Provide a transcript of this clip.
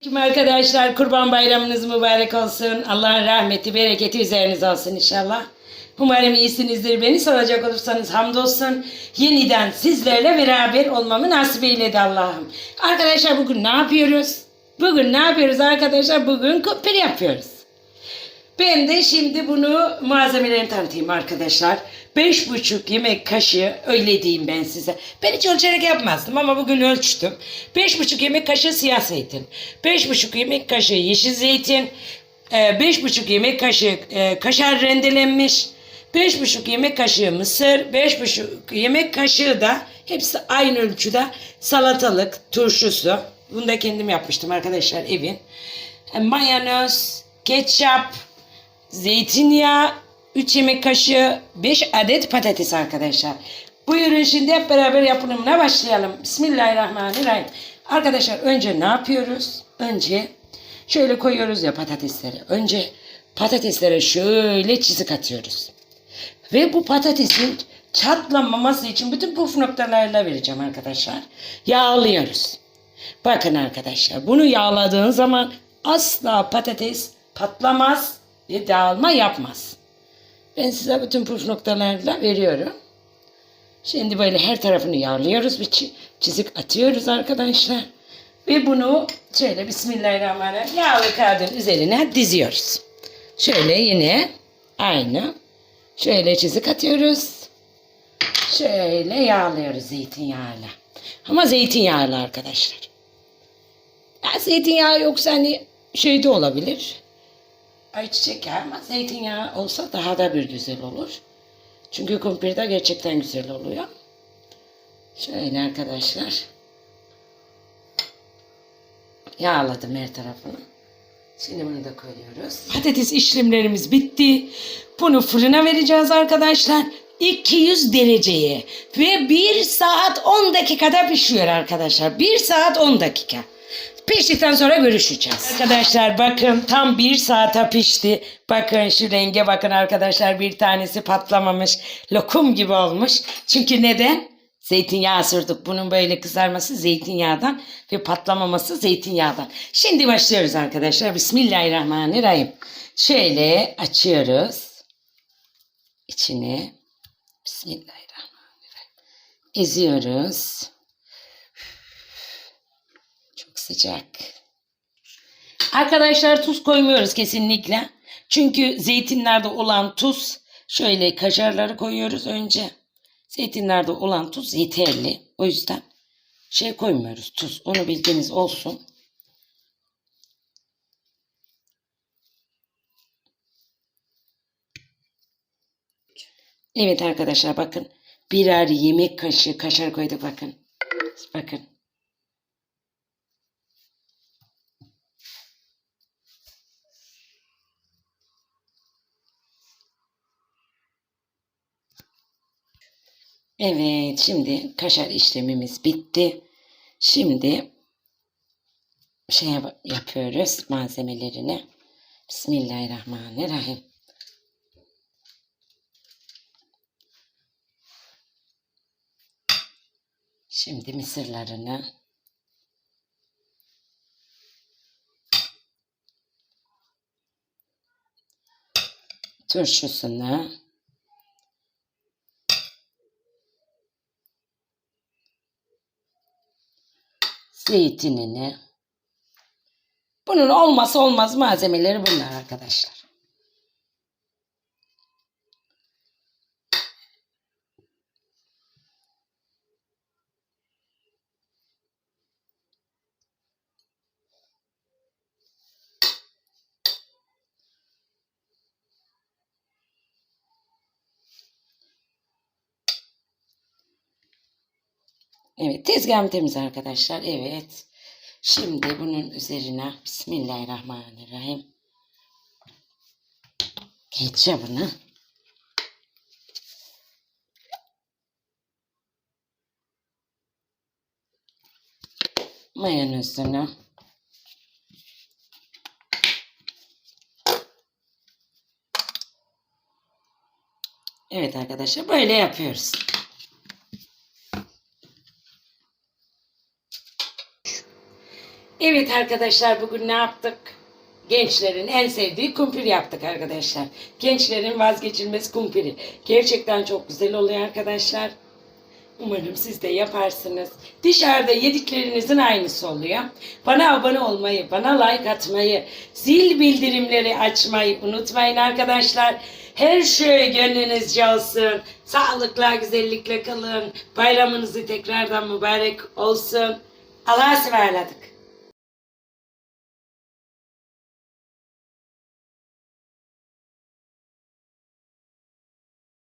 Tüm arkadaşlar kurban bayramınız mübarek olsun. Allah'ın rahmeti, bereketi üzerinize olsun inşallah. Umarım iyisinizdir. Beni soracak olursanız hamdolsun. Yeniden sizlerle beraber olmamı nasip eyledi Allah'ım. Arkadaşlar bugün ne yapıyoruz? Bugün ne yapıyoruz arkadaşlar? Bugün kumpir yapıyoruz. Ben de şimdi bunu malzemelerini tanıtayım arkadaşlar. Beş buçuk yemek kaşığı öyle diyeyim ben size. Ben hiç ölçerek yapmazdım ama bugün ölçtüm. Beş buçuk yemek kaşığı siyah zeytin. Beş buçuk yemek kaşığı yeşil zeytin. e, Beş buçuk yemek kaşığı e, kaşar rendelenmiş. Beş buçuk yemek kaşığı mısır. Beş buçuk yemek kaşığı da hepsi aynı ölçüde salatalık, turşusu. Bunu da kendim yapmıştım arkadaşlar evin. E, Mayonez, ketçap, zeytinyağı, 3 yemek kaşığı, 5 adet patates arkadaşlar. Buyurun şimdi hep beraber yapımına başlayalım. Bismillahirrahmanirrahim. Arkadaşlar önce ne yapıyoruz? Önce şöyle koyuyoruz ya patatesleri. Önce patateslere şöyle çizik atıyoruz. Ve bu patatesin çatlanmaması için bütün puf noktalarla vereceğim arkadaşlar. Yağlıyoruz. Bakın arkadaşlar bunu yağladığın zaman asla patates patlamaz dağılma yapmaz. Ben size bütün puf noktalarla veriyorum. Şimdi böyle her tarafını yağlıyoruz. Bir çi- çizik atıyoruz arkadaşlar. Ve bunu şöyle Bismillahirrahmanirrahim yağlı kağıdın üzerine diziyoruz. Şöyle yine aynı. Şöyle çizik atıyoruz. Şöyle yağlıyoruz zeytinyağıyla. Ama zeytinyağıyla arkadaşlar. Ya zeytinyağı yoksa hani şey de olabilir. Ayçiçek yağı ama zeytinyağı olsa daha da bir güzel olur. Çünkü kumpirde gerçekten güzel oluyor. Şöyle arkadaşlar. Yağladım her tarafını. Şimdi bunu da koyuyoruz. Patates işlemlerimiz bitti. Bunu fırına vereceğiz arkadaşlar. 200 dereceye ve 1 saat 10 dakikada pişiyor arkadaşlar. 1 saat 10 dakika. Piştikten sonra görüşeceğiz. Arkadaşlar bakın tam bir saate pişti. Bakın şu renge bakın arkadaşlar bir tanesi patlamamış. Lokum gibi olmuş. Çünkü neden? Zeytinyağı sürdük. Bunun böyle kızarması zeytinyağından ve patlamaması zeytinyağından. Şimdi başlıyoruz arkadaşlar. Bismillahirrahmanirrahim. Şöyle açıyoruz. İçine. Bismillahirrahmanirrahim. Eziyoruz. Sıcak. Arkadaşlar tuz koymuyoruz kesinlikle. Çünkü zeytinlerde olan tuz şöyle kaşarları koyuyoruz önce. Zeytinlerde olan tuz yeterli. O yüzden şey koymuyoruz tuz. Onu bilginiz olsun. Evet arkadaşlar bakın. Birer yemek kaşığı kaşar koyduk bakın. Bakın. Evet şimdi kaşar işlemimiz bitti. Şimdi şey yap- yapıyoruz malzemelerini. Bismillahirrahmanirrahim. Şimdi mısırlarını turşusunu zeytinini bunun olmazsa olmaz malzemeleri bunlar arkadaşlar. Evet tezgahım temiz arkadaşlar. Evet. Şimdi bunun üzerine Bismillahirrahmanirrahim. Ketçabını mayonezini Evet arkadaşlar böyle yapıyoruz. Evet arkadaşlar bugün ne yaptık? Gençlerin en sevdiği kumpir yaptık arkadaşlar. Gençlerin vazgeçilmez kumpiri. Gerçekten çok güzel oluyor arkadaşlar. Umarım siz de yaparsınız. Dışarıda yediklerinizin aynısı oluyor. Bana abone olmayı, bana like atmayı, zil bildirimleri açmayı unutmayın arkadaşlar. Her şey gönlünüzce olsun. Sağlıkla, güzellikle kalın. Bayramınızı tekrardan mübarek olsun. Allah'a ısmarladık.